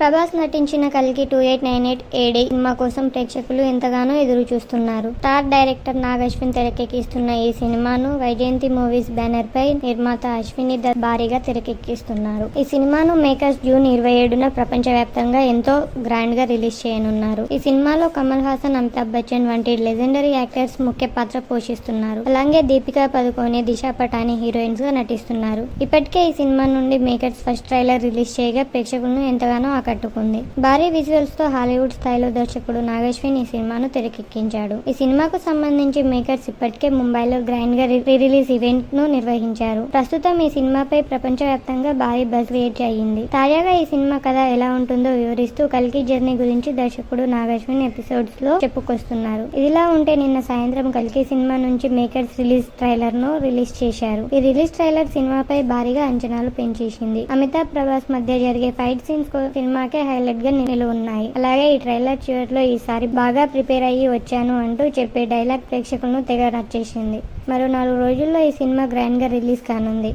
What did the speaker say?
ప్రభాస్ నటించిన కల్కి two eight nine eight AD cinema కోసం ప్రేక్షకులు ఎంతగానో ఎదురు చూస్తున్నారు స్టార్ డైరెక్టర్ నాగ్ అశ్విన్ తెరకెక్కిస్తున్న ఈ సినిమాను వైజయంతి మూవీస్ బ్యానర్ పై నిర్మాత అశ్విని దత్ భారీగా తెరకెక్కిస్తున్నారు. ఈ సినిమాను మేకర్స్ జూన్ ఇరవై ఏడున ప్రపంచవ్యాప్తంగా ఎంతో గ్రాండ్గా రిలీజ్ చేయనున్నారు. ఈ సినిమాలో కమల్ హాసన్ అమితాబ్ బచ్చన్ వంటి లెజెండరీ యాక్టర్స్ ముఖ్య పాత్ర పోషిస్తున్నారు. అలాగే దీపికా పదుకోని దిశా పటాని హీరోయిన్స్గా నటిస్తున్నారు. ఇప్పటికే ఈ సినిమా నుండి మేకర్స్ ఫస్ట్ ట్రైలర్ రిలీజ్ చేయగా ప్రేక్షకులను ఎంతగానో కట్టుకుంది. భారీ విజువల్స్తో హాలీవుడ్ స్థాయిలో దర్శకుడు నాగశ్విన్ ఈ సినిమాను తెరకెక్కించాడు. ఈ సినిమాకు సంబంధించి మేకర్స్ ఇప్పటికే ముంబైలో గ్రాండ్గా రీ రిలీజ్ ఈవెంట్ను నిర్వహించారు. ప్రస్తుతం ఈ సినిమాపై ప్రపంచవ్యాప్తంగా భారీ బజ్ క్రియేట్ అయ్యింది. తాజాగా ఈ సినిమా కథ ఎలా ఉంటుందో వివరిస్తూ కల్కి జర్నీ గురించి దర్శకుడు నాగశ్విన్ ఎపిసోడ్స్లో చెప్పుకొస్తున్నారు. ఇదిలా ఉంటే నిన్న సాయంత్రం కల్కి సినిమా నుంచి మేకర్స్ రిలీజ్ ట్రైలర్ను రిలీజ్ చేశారు. ఈ రిలీజ్ ట్రైలర్ సినిమాపై భారీగా అంచనాలు పెంచేసింది. అమితాబ్ ప్రభాస్ మధ్య జరిగే ఫైట్ సీన్స్ సినిమాకే హైలైట్గా నిలువున్నాయి అలాగే ఈ ట్రైలర్ చివరిలో ఈసారి బాగా ప్రిపేర్ అయ్యి వచ్చాను అంటూ చెప్పే డైలాగ్ ప్రేక్షకులను తెగ నచ్చేసింది. మరో నాలుగు రోజుల్లో ఈ సినిమా గ్రాండ్గా రిలీజ్ కానుంది.